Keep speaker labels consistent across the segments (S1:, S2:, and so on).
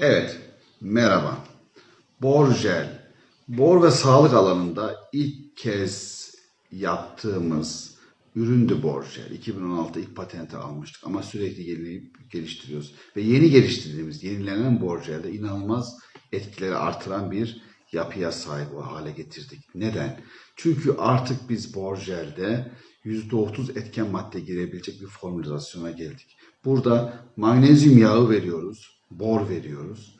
S1: Evet, merhaba. Borjel. Bor ve sağlık alanında ilk kez yaptığımız üründü Borjel. 2016 ilk patenti almıştık ama sürekli yenileyip geliştiriyoruz. Ve yeni geliştirdiğimiz, yenilenen Borjel'de inanılmaz etkileri artıran bir yapıya sahip o hale getirdik. Neden? Çünkü artık biz Borjel'de %30 etken madde girebilecek bir formülasyona geldik. Burada magnezyum yağı veriyoruz, bor veriyoruz.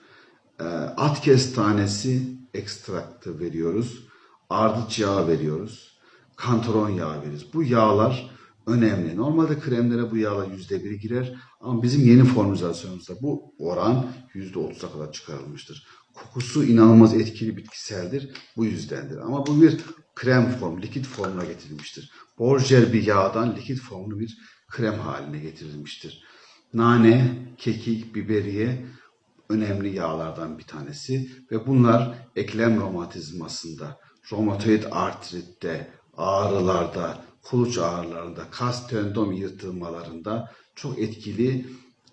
S1: Ee, At kestanesi ekstraktı veriyoruz. Ardıç yağı veriyoruz. Kantaron yağı veriyoruz. Bu yağlar önemli. Normalde kremlere bu yağlar yüzde biri girer ama bizim yeni formülasyonumuzda bu oran yüzde otuza kadar çıkarılmıştır. Kokusu inanılmaz etkili bitkiseldir. Bu yüzdendir. Ama bu bir krem form, likit formuna getirilmiştir. Borjel bir yağdan likit formlu bir krem haline getirilmiştir. Nane, kekik, biberiye önemli yağlardan bir tanesi ve bunlar eklem romatizmasında, romatoid artritte, ağrılarda, kuluç ağrılarında, kas tendon yırtılmalarında çok etkili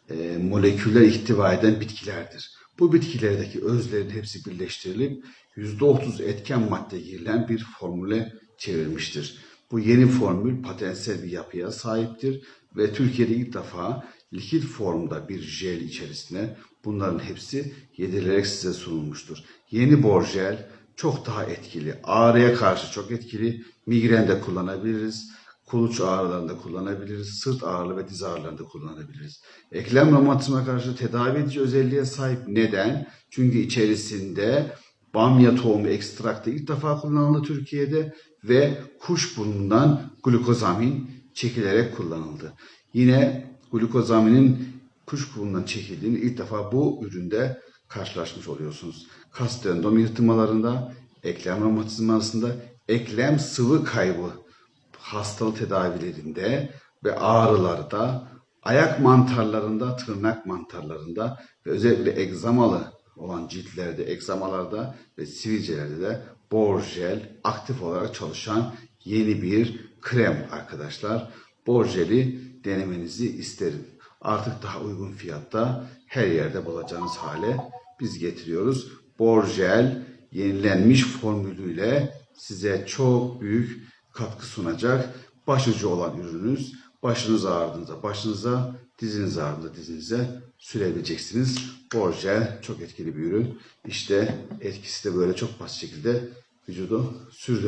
S1: e, moleküller ihtiva eden bitkilerdir. Bu bitkilerdeki özlerin hepsi birleştirilip %30 etken madde girilen bir formüle çevirmiştir. Bu yeni formül patentsel bir yapıya sahiptir ve Türkiye'de ilk defa likit formda bir jel içerisine bunların hepsi yedirilerek size sunulmuştur. Yeni borjel çok daha etkili, ağrıya karşı çok etkili, migrende kullanabiliriz, kuluç ağrılarında kullanabiliriz, sırt ağrıları ve diz ağrılarında kullanabiliriz. Eklem romatizma karşı tedavi edici özelliğe sahip. Neden? Çünkü içerisinde bamya tohumu ekstraktı ilk defa kullanıldı Türkiye'de ve kuşburnundan glukozamin çekilerek kullanıldı. Yine glukozaminin kuşburnundan çekildiğini ilk defa bu üründe karşılaşmış oluyorsunuz. Kas tendon yırtmalarında, eklem romatizmasında, eklem sıvı kaybı hastalık tedavilerinde ve ağrılarda, ayak mantarlarında, tırnak mantarlarında ve özellikle egzamalı olan ciltlerde, egzamalarda ve sivilcelerde de borjel aktif olarak çalışan yeni bir krem arkadaşlar. Borjeli denemenizi isterim. Artık daha uygun fiyatta her yerde bulacağınız hale biz getiriyoruz. Borjel yenilenmiş formülüyle size çok büyük katkı sunacak. Başucu olan ürününüz başınız ağrıdığında başınıza, diziniz ağrıdığında dizinize sürebileceksiniz. Borjel çok etkili bir ürün. İşte etkisi de böyle çok basit şekilde vücudu sürdürüyor.